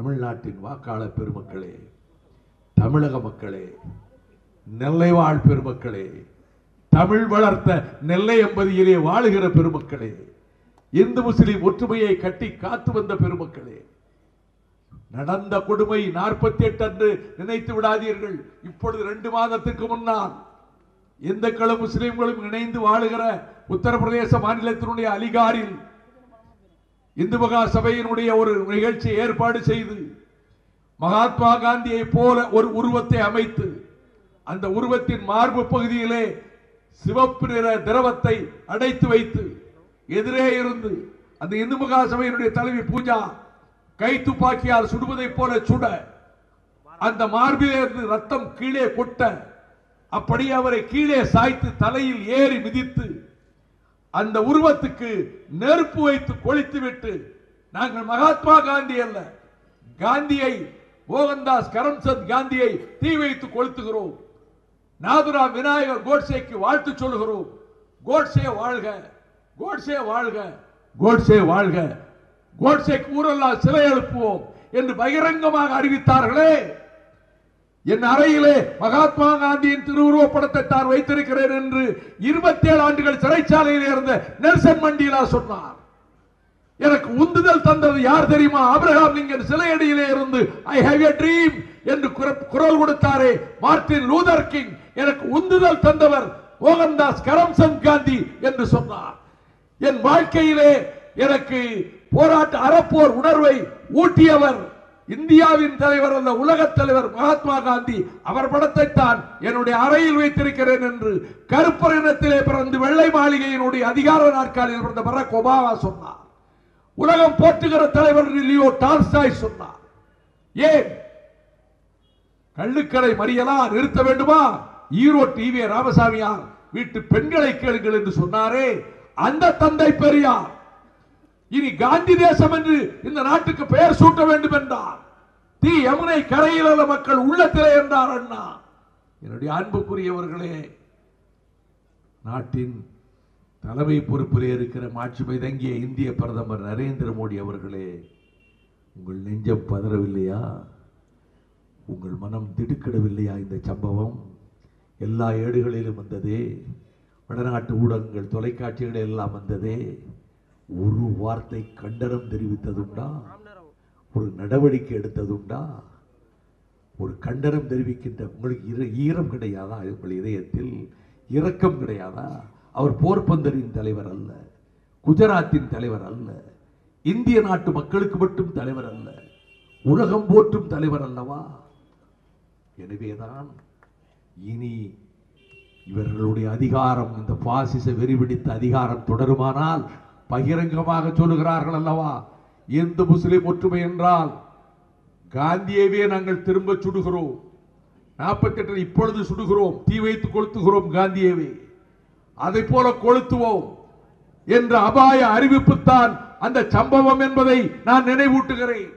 தமிழ்நாட்டின் வாக்காளர் பெருமக்களே தமிழக மக்களே நெல்லை வாழ் பெருமக்களே தமிழ் வளர்த்த நெல்லை எம்பதியிலே வாழுகிற பெருமக்களே இந்து முஸ்லிம் ஒற்றுமையை கட்டி காத்து வந்த பெருமக்களே நடந்த கொடுமை நாற்பத்தி எட்டு அன்று நினைத்து விடாதீர்கள். இப்பொழுது ரெண்டு மாதத்துக்கு முன்னால் இந்துக்களும் முஸ்லிம்களும் இணைந்து வாழுகிற உத்தரப்பிரதேச மாநிலத்தினுடைய அலிகாரில் இந்து மகா சபையினுடைய ஒரு நிகழ்ச்சி ஏற்பாடு செய்து மகாத்மா காந்தியை போல ஒரு உருவத்தை அமைத்து அந்த உருவத்தின் மார்பு பகுதியிலே சிவப்பு நிற திரவத்தை அடைத்து வைத்து எதிரே இருந்து அந்த இந்து மகா சபையினுடைய தலைவி பூஜா கை துப்பாக்கியால் சுடுவதைப் போல சுட அந்த மார்பிலிருந்து ரத்தம் கீழே கொட்ட அப்படி அவரை கீழே சாய்த்து தலையில் ஏறி மிதித்து அந்த உருவத்துக்கு நெருப்பு வைத்து கொளித்து விட்டு நாங்கள் மகாத்மா காந்தி அல்ல. காந்தியை மோகன்தாஸ் கரம்சந்த் காந்தியை தீ வைத்து கொளுத்துகிறோம். நாதுரா விநாயகர் கோட்சேக்கு வாழ்த்து சொல்கிறோம் கோட்சே வாழ்க கோட்சே வாழ்க கோட்சே வாழ்க. கோட்சேக்கு ஊரெல்லாம் சிலை எழுப்புவோம் என்று பகிரங்கமாக அறிவித்தார்களே. என் அறையிலே மகாத்மா காந்தியின் திருவுருவப்படத்தை தான் வைத்திருக்கிறேன் என்று இருபத்தி ஏழு ஆண்டுகள் சிறைச்சாலையில் இருந்த நெல்சன் மண்டீலா சொன்னார். எனக்கு உந்துதல் தந்தது யார் தெரியுமா? ஆபிரகாம் லிங்கன் சிலையடியிலே இருந்து ஐ ஹேவ் எ ட்ரீம் என்று குரல் கொடுத்தாரே மார்ட்டின் லூதர் கிங். எனக்கு உந்துதல் தந்தவர் மோகன்தாஸ் கரம்சந்த் காந்தி என்று சொன்னார். என் வாழ்க்கையிலே எனக்கு போராட்ட அறப்போர் உணர்வை ஊட்டியவர் இந்தியாவின் தலைவர் அல்ல உலகத் தலைவர் மகாத்மா காந்தி. அவர் படத்தை தான் என்னுடைய அறையில் வைத்திருக்கிறேன் என்று கருப்பர் இனத்திலே பிறந்து வெள்ளை மாளிகையினுடைய அதிகார நாற்காலியில் பிறந்த பராக் ஒபாமா சொன்னார். உலகம் போற்றுகிற தலைவர் லியோ டால்ஸ்டாய் சொன்னார். ஏன்? கள்ளுக்கடை மறியலா? நிறுத்த வேண்டுமா? ஈரோ டிவி ராமசாமியார் வீட்டு பெண்களை கேளுங்கள் என்று சொன்னாரே. அந்த தந்தை பெரியார். இனி காந்தி தேசம் என்று இந்த நாட்டுக்கு பெயர் சூட்ட வேண்டும் என்றார் தீ யமுனை கரையில் உள்ள மக்கள் உள்ளத்திலே என்றார் அண்ணா. என்னுடைய அன்புக்குரியவர்களே நாட்டின் தலைமை பொறுப்பிலே இருக்கிற மாட்சிமை தங்கிய இந்திய பிரதமர் நரேந்திர மோடி அவர்களே உங்கள் நெஞ்சம் பதறவில்லையா? உங்கள் மனம் திடுக்கிடவில்லையா இந்த சம்பவம்? எல்லா ஏடுகளிலும் வந்ததே வடநாட்டு ஊடகங்கள் தொலைக்காட்சிகள் எல்லாம் வந்ததே ஒரு வார்த்தை கண்டனம் தெரிவித்ததுண்டா? ஒரு நடவடிக்கை எடுத்ததுண்டா? ஒரு கண்டனம் தெரிவிக்கின்ற உங்களுக்கு ஈர ஈரம் கிடையாதா? உங்கள் இதயத்தில் இரக்கம் கிடையாதா? அவர் போர்பந்தரின் தலைவர் அல்ல குஜராத்தின் தலைவர் அல்ல இந்திய நாட்டு மக்களுக்கு மட்டும் தலைவர் அல்ல உலகம் போற்றும் தலைவர் அல்லவா? எனவேதான் இனி இவர்களுடைய அதிகாரம் இந்த பாசிச வெறிபிடித்த அதிகாரம் தொடருமானால் பகிரங்கமாக சொல்லுகிறார்கள் அல்லவா? இந்து முஸ்லிம் ஒற்றுமை என்றால் காந்தியவே நாங்கள் திரும்ப சுடுகிறோம். நாற்பத்தி எட்டு இப்பொழுது சுடுகிறோம் தீ வைத்து கொளுத்துகிறோம் காந்தியவே. அதை போல கொளுத்துவோம் என்ற அபாய அறிவிப்புத்தான் அந்த சம்பவம் என்பதை நான் நினைவூட்டுகிறேன்.